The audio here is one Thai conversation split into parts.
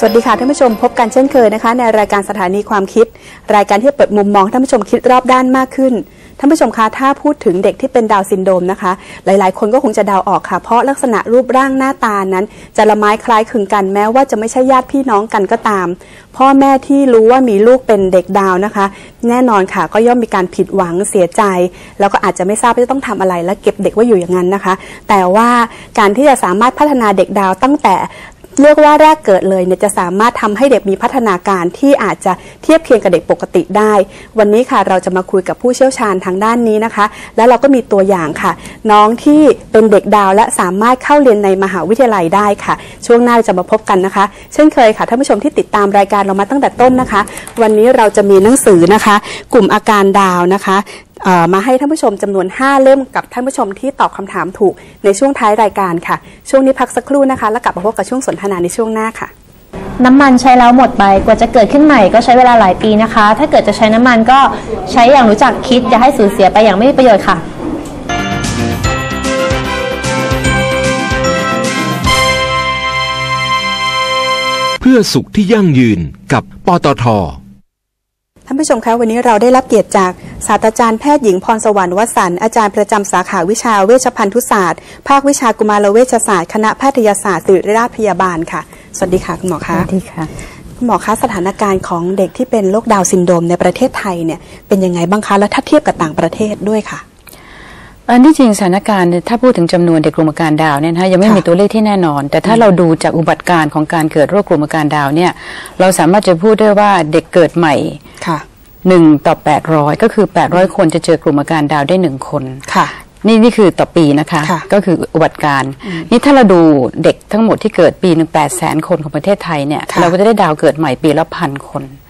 สวัสดีค่ะท่านผู้ชมพบกันเช่นเคยนะคะ ในรายการสถานีความคิด รายการที่เปิดมุมมองท่านผู้ชมคิดรอบด้านมากขึ้นท่านผู้ชมคะถ้าพูดถึงเด็กที่เป็นดาวซินโดรมนะคะ หลายๆ คนก็คงจะเดาออกค่ะ เพราะลักษณะรูปร่างหน้าตานั้น จะละไม้คล้ายคลึงกันแม้ว่าจะไม่ใช่ญาติพี่น้องกันก็ตาม พ่อแม่ที่รู้ว่ามีลูกเป็นเด็กดาวนะคะ แน่นอนค่ะ ก็ย่อมมีการผิดหวังเสียใจ แล้วก็อาจจะไม่ทราบว่าจะต้องทำอะไรและเก็บเด็กไว้อยู่อย่างนั้นนะคะ แต่ว่าการที่จะสามารถพัฒนาเด็กดาวตั้งแต่ เรียกว่าแรกเกิดเลยเนี่ยจะสามารถทำให้เด็กมีพัฒนาการที่อาจจะเทียบเคียงกับเด็กปกติได้ วันนี้ค่ะเราจะมาคุยกับผู้เชี่ยวชาญทางด้านนี้นะคะ และเราก็มีตัวอย่างค่ะ น้องที่เป็นเด็กดาวและสามารถเข้าเรียนในมหาวิทยาลัยได้ค่ะ ช่วงหน้าจะมาพบกันนะคะ เช่นเคยค่ะท่านผู้ชมที่ติดตามรายการเรามาตั้งแต่ต้นนะคะ วันนี้เราจะมีหนังสือนะคะ กลุ่มอาการดาวนะคะ มาให้ท่านผู้ชมจำนวน 5 เล่มกับท่านผู้ชมที่ตอบคำถามถูกในช่วงท้ายรายการค่ะ ช่วงนี้พักสักครู่นะคะ แล้วกลับมาพบกับช่วงสนทนาในช่วงหน้าค่ะ น้ำมันใช้แล้วหมดไปกว่าจะเกิดขึ้นใหม่ก็ใช้เวลาหลายปีนะคะ ถ้าเกิดจะใช้น้ำมันก็ใช้อย่างรู้จักคิดอย่าให้สูญเสียไปอย่างไม่มีประโยชน์ค่ะเพื่อสุขที่ยั่งยืนกับปตท ท่านผู้ชมคะวันนี้เราได้รับเกียรติจากศาสตราจารย์แพทย์หญิงพรสวรรค์วสันต์อาจารย์ประจำสาขาวิชาเวชภัณฑ์ศาสตร์ ภาควิชากุมารเวชศาสตร์ คณะแพทยศาสตร์ศิริราชพยาบาลค่ะ สวัสดีค่ะคุณหมอคะสวัสดีค่ะคุณหมอคะสถานการณ์ของเด็กที่เป็นโรคดาวน์ซินโดรมในประเทศไทยเนี่ยเป็นยังไงบ้างคะและถ้าเทียบกับต่างประเทศด้วยค่ะ อันที่จริงสถานการณ์เนี่ยถ้าพูดถึงจำนวนเด็กกลุ่มอาการดาวน์เนี่ยนะคะยังไม่ค่ะมีตัวเลขที่แน่นอน แต่ถ้าเราดูจากอุบัติการณ์ของการเกิดโรคกลุ่มอาการดาวน์เนี่ยเราสามารถจะพูดได้ว่าเด็กเกิดใหม่ค่ะ1ต่อ800ก็คือ800คนจะเจอกลุ่มอาการดาวน์ได้1คนค่ะนี่นี่คือต่อปีนะคะค่ะก็คืออุบัติการณ์นี่ถ้าเราดูเด็กทั้งหมดที่เกิดปีหนึ่งแปดแสนคนของประเทศไทยเนี่ยค่ะเราก็จะได้ดาวเกิดใหม่ปีละพันคนอืม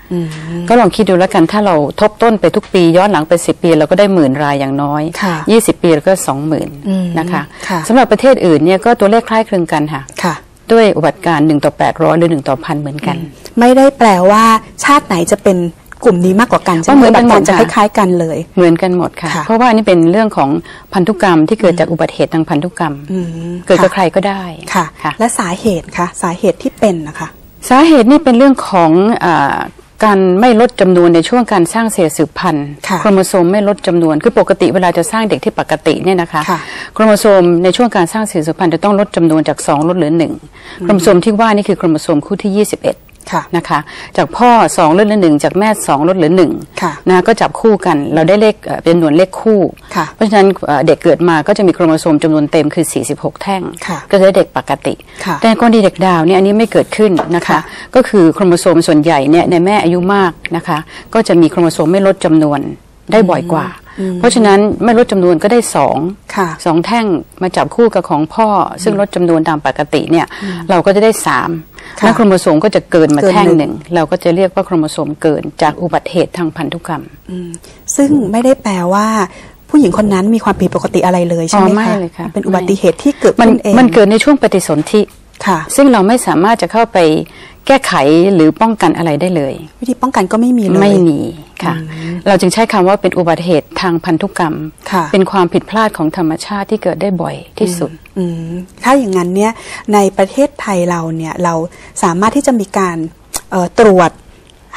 ก็ลองคิดดูแล้วกันถ้าเราทบต้นไปทุกปีย้อนหลังไปสิปีเราก็ได้หมื่นรายอย่างน้อยค่ะยี่สิบปีเราก็สองหมื่นอืมนะคะค่ะสำหรับประเทศอื่นเนี่ยก็ตัวเลขคล้ายคลึงกันค่ะค่ะด้วยอุบัติการหนึ่งต่อแปดร้อยหรือหนึ่งต่อพันเหมือนกัน ไม่ได้แปลว่าชาติไหนจะเป็นกลุ่มนี้มากกว่ากันใช่ไหมเหมือนกันหมดหลักการจะคค่ะล้ายๆกันเลย เหมือนกันหมดค่ะค่ะ เพราะว่านี่เป็นเรื่องของพันธุกรรมที่เกิดจากอุบัติเหตุทางพันธุกรรมอืมเกิดกับค่ะใครก็ได้ค่ะค่ะ และสาเหตุคะสาเหตุที่เป็นนะคะ สาเหตุนี่เป็นเรื่องของอา การไม่ลดจำนวนในช่วงการสร้างเซลล์สืบพันธุ์ค่ะโครโมโซมไม่ลดจำนวน คือปกติเวลาจะสร้างเด็กที่ปกติเนี่ยนะคะค่ะโครโมโซมในช่วงการสร้างเซลล์สืบพันธุ์จะต้องลดจำนวนจาก 2 ลดเหลือหนึ่งโครโมโซมที่ว่านี่คือโครโมโซมคู่ที่ 21 ค่ะนะคะจากพ่อ2ลดเหลือหนึ่งจากแม่2ลดเหลือหนึ่งค่ะนะก็จับคู่กันเราได้เลขเอ่อเป็นจำนวนเลขคู่ ค่ะเพราะฉะนั้นเอ่อเด็กเกิดมาก็จะมีโครโมโซมจำนวนเต็มคือ 46 แท่ง ค่ะก็จะได้เด็กปกติ ค่ะแต่กรณีเด็กดาวน์เนี่ยอันนี้ไม่เกิดขึ้นนะคะ ค่ะ ก็คือโครโมโซมส่วนใหญ่เนี่ยในแม่อายุมากนะคะ ก็จะมีโครโมโซมไม่ลดจำนวนได้บ่อยกว่า เพราะฉะนั้นไม่ลดจำนวนก็ได้สอง ค่ะ สองแท่งมาจับคู่กับของพ่อ ซึ่งลดจำนวนตามปกติเนี่ยเราก็จะได้สามค่ะ แล้วโครโมโซมก็จะเกินมาเกินแท่งหนึ่งหนึ่ง เราก็จะเรียกว่าโครโมโซมเกินจากอุบัติเหตุทางพันธุกรรมอืมซึ่งไม่ได้แปลว่าผู้หญิงคนนั้นมีความผิดปกติอะไรเลยใช่ไหมอ๋อไม่คะเลยค่ะเป็นอุบัติเหตุที่เกิดมันขึ้นเองมันเกิดในช่วงปฏิสนธิ ค่ะซึ่งเราไม่สามารถจะเข้าไปแก้ไขหรือป้องกันอะไรได้เลย วิธีป้องกันก็ไม่มีเลยไม่มีค่ะ เราจึงใช้คำว่าเป็นอุบัติเหตุทางพันธุกรรมค่ะเป็นความผิดพลาดของธรรมชาติที่เกิดได้บ่อยที่สุดอืมถ้าอย่างนั้นเนี่ยในประเทศไทยเราเนี่ยเราสามารถที่จะมีการเอ่อตรวจ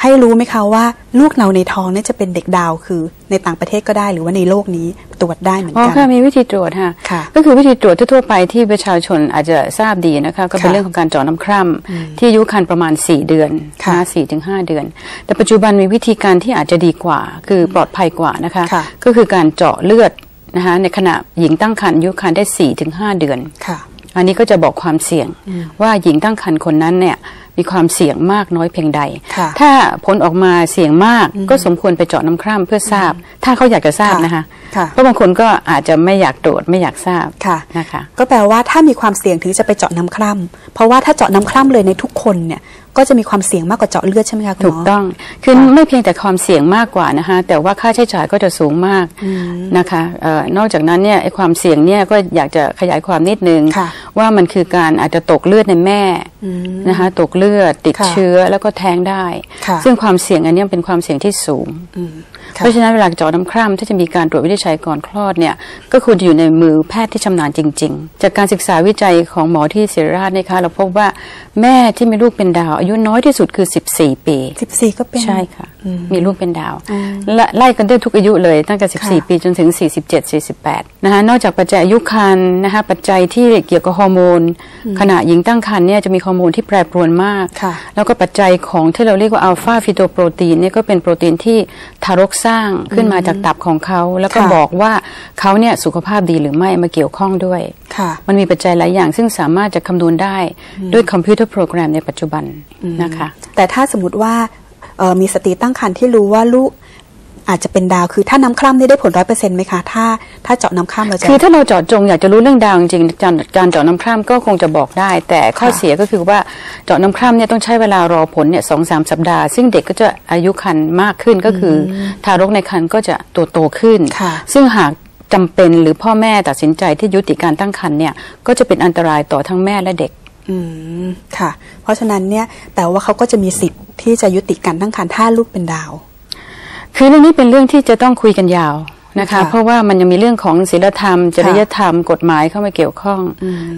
ให้รู้ไหมคะว่าลูกเราในท้องเนี่ยจะเป็นเด็กดาวคือในต่างประเทศก็ได้หรือว่าในโลกนี้ตรวจได้เหมือนอ๋อกันค่ะมีวิธีตรวจค่ะค่ะก็คือวิธีตรวจทั่วๆไปที่ประชาชนอาจจะทราบดีนะคะก็เป็นค่ะเรื่องของการเจาะน้ำคร่ำที่อายุครรภ์ประมาณ 4 เดือนค่ะนะสี่ถึงห้าเดือน แต่ปัจจุบันมีวิธีการที่อาจจะดีกว่า คือปลอดภัยกว่านะคะค่ะก็คือการเจาะเลือดนะคะในขณะหญิงตั้งครรภ์อายุครรภ์ได้4ถึง5เดือนค่ะ อันนี้ก็จะบอกความเสี่ยงว่าหญิงตั้งครรภ์คนนั้นเนี่ย มีความเสี่ยงมากน้อยเพียงใดค่ะถ้าผลออกมาเสี่ยงมากก็สมควรไปเจาะน้ำคร่ำเพื่อทราบ ถ้าเขาอยากจะทราบค่ะนะคะค่ะเพราะบางคนก็อาจจะไม่อยากตรวจไม่อยากทราบค่ะนะคะ ก็แปลว่าถ้ามีความเสี่ยงถึงจะไปเจาะน้ำคร่ำเพราะว่าถ้าเจาะน้ำคร่ำเลยในทุกคนเนี่ย ก็จะมีความเสี่ยงมากกว่าเจาะเลือดใช่ไหมคะคุณหถูมกอต้อง คือไม่เพียงแต่ความเสี่ยงมากกว่านะคะแต่ว่าค่าใช้จ่ายก็จะสูงมากนะคะเออนอกจากนั้นเนี่ยไอ้ความเสี่ยงเนี่ยก็อยากจะขยายความนิดนึงค่ะว่ามันคือการอาจจะตกเลือดในแม่นะคะตกเลือดติดค่ะเชื้อแล้วก็แท้งได้ค่ะซึ่งความเสี่ยงอันเนี้ยเป็นความเสี่ยงที่สูงค่ะ เพราะฉะนั้นเวลาเจาะน้ำคร่ำถ้าจะมีการตรวจวินิจฉัยก่อนคลอดเนี่ยก็ควรจะอยู่ในมือแพทย์ที่ชำนาญจริง ๆ จากการศึกษาวิจัยของหมอที่ศิริราชนะคะเราพบว่าแม่ที่มีลูกเป็นดาว อายุน้อยที่สุดคือ 14 ปีสิบสี่ก็เป็นใช่ค่ะ มีลูกเป็นดาวและไล่กันได้ทุกอายุเลยตั้งแต่ค่ะ14 ปีจนถึง 47 48 นะคะนอกจากปัจจัยอายุครรภ์นะคะปัจจัยที่เกี่ยวกับฮอร์โมนขณะหญิงตั้งครรภ์เนี่ยจะมีฮอร์โมนที่แปรปรวนมากค่ะแล้วก็ปัจจัยของที่เราเรียกว่าอัลฟาฟิโตโปรตีนเนี่ยก็เป็นโปรตีนที่ทารกสร้างขึ้นมาจากตับของเขา แล้วก็ค่ะบอกว่าเขาเนี่ยสุขภาพดีหรือไม่มาเกี่ยวข้องด้วยค่ะมันมีปัจจัยหลายอย่างซึ่งสามารถจะคำนวณได้ด้วยคอมพิวเตอร์โปรแกรมในปัจจุบันนะคะแต่ถ้าสมมติว่าเอ่อ มีสตรีตั้งครรภ์ที่รู้ว่าลูกอาจจะเป็นดาวคือถ้าน้ำคร่ำนี่ได้ผลร้อยเปอร์เซ็นต์ไหมคะ ถ้าถ้าเจาะน้ำคร่ำเราจะคือถ้าเราเจาะจงอยากจะรู้เรื่องดาวจริงๆการการเจาะน้ำคร่ำก็คงจะบอกได้ แต่ข้อค่ะเสียก็คือว่าเจาะน้ำคร่ำเนี่ยต้องใช้เวลารอผลเนี่ยสองสามสัปดาห์ ซึ่งเด็กก็จะอายุคันมากขึ้นก็คืออทารกในครรภ์ก็จะโตโตขึ้นค่ะซึ่งหากจำเป็นหรือพ่อแม่ตัดสินใจที่ยุติการตั้งครรภ์เนี่ยก็จะเป็นอันตรายต่อทั้งแม่และเด็ก อืมค่ะ เพราะฉะนั้นเนี่ยแต่ว่าเขาก็จะมีสิทธิ์ที่จะยุติการตั้งครรภ์ถ้าลูกเป็นดาว คือเรื่องนี้เป็นเรื่องที่จะต้องคุยกันยาวนะคะค่ะเพราะว่ามันยังมีเรื่องของศีลธรรม จริยธรรมกฎหมายเข้ามาเกี่ยวข้อง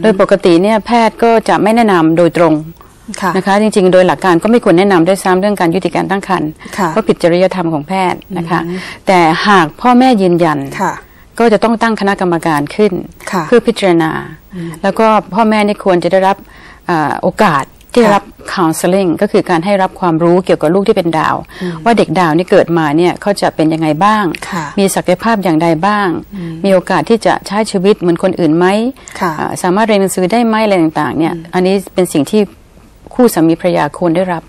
โดยปกติเนี่ยแพทย์ก็จะไม่แนะนำโดยตรงค่ะนะคะจริงๆ โดยหลักการก็ไม่ควรแนะนำด้วยซ้ำเรื่องการยุติการตั้งครรภ์ค่ะเพราะผิดจริยธรรมของแพทย์นะคะ แต่หากพ่อแม่ยืนยันค่ะ ก็จะต้องตั้งคณะกรรมการขึ้นค่ะเพื่อพิจารณา แล้วก็พ่อแม่นี่ควรจะได้รับอาโอกาสที่ค่ะรับ counseling ก็คือการให้รับความรู้เกี่ยวกับลูกที่เป็นดาว ว่าเด็กดาวนี่เกิดมาเนี่ยเขาจะเป็นยังไงบ้างค่ะมีศักยภาพอย่างใดบ้าง มีโอกาสที่จะใช้ชีวิตเหมือนคนอื่นไหมค่ะอ่าสามารถเรียนหนังสือได้ไหมอะไรต่างๆเนี่ยอันนี้เป็นสิ่งที่คู่สามีภรรยาควรได้รับ